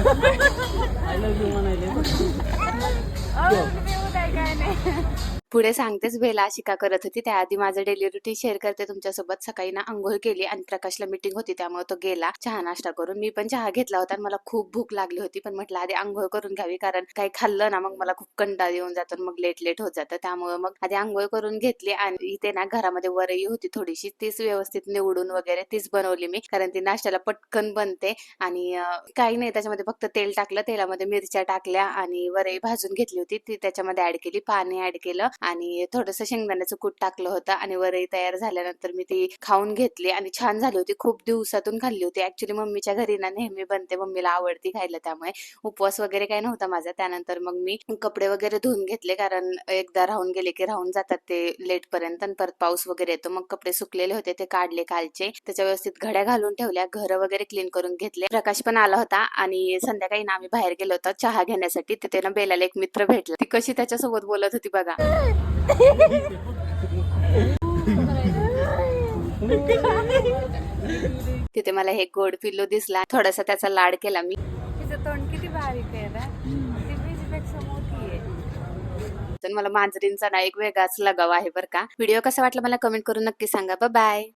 I love you, Manali. Oh, hindi mo tayo gana. पुढे सांगतेच बेला शिका करत होती. त्याआधी माझं डेली रुटीन शेअर करते तुमच्यासोबत. सकाळी ना आंघोळ केली आणि प्रकाशला मीटिंग होती त्यामुळे तो गेला चहा नाश्ता करून. मी पण चहा घेतला होता आणि मला खूप भूक लागली होती पण म्हटलं आधी आंघोळ करून घ्यावी कारण काही खाल्लं ना मग मला खूप कंटाळ येऊन जातो मग लेट लेट होत जातं. त्यामुळे मग आधी आंघोळ करून घेतली आणि इथे ना घरामध्ये वरई होती थोडीशी. तीच व्यवस्थित निवडून वगैरे तीच बनवली मी कारण ती नाश्त्याला पटकन बनते आणि काही नाही. त्याच्यामध्ये फक्त तेल टाकलं. तेलामध्ये मिरच्या टाकल्या आणि वरई भाजून घेतली होती. ती त्याच्यामध्ये ऍड केली पाणी ऍड केलं. आणि थोडंसं शेंगदाण्याचं कूट टाकलं होतं आणि वरई तयार झाल्यानंतर मी ती खाऊन घेतली आणि छान झाली होती. खूप दिवसातून खाल्ली होती. ऍक्च्युली मम्मीच्या घरी ना नेहमी बनते. मम्मीला आवडती खायला त्यामुळे. उपवास वगैरे काही नव्हता माझा. त्यानंतर मग मी कपडे वगैरे धुवून घेतले कारण एकदा राहून गेले की राहून जातात ते लेट पर्यंत आणि परत पाऊस वगैरे येतो. मग कपडे सुकलेले होते. ते काढले कालचे त्याच्या व्यवस्थित घड्या घालून ठेवल्या. घर वगैरे क्लीन करून घेतले. प्रकाश पण आला होता आणि संध्याकाळी ना आम्ही बाहेर गेलो होतो. चहा घेण्यासाठी. तिथे ना बेलाला एक मित्र भेटला. ती कशी त्याच्यासोबत बोलत होती बघा. तिथे मला हे गोड पिल्लू दिसला. थोडासा त्याचा लाड केला मी. तिचं तोंड किती बारीक आहे ना? ती बीजपेक्षा मोठी आहे. तर मला मांजरींचा ना एक वेगळाच लगाव आहे बरं का. व्हिडिओ कसा वाटला मला कमेंट करून नक्की सांगा. बाय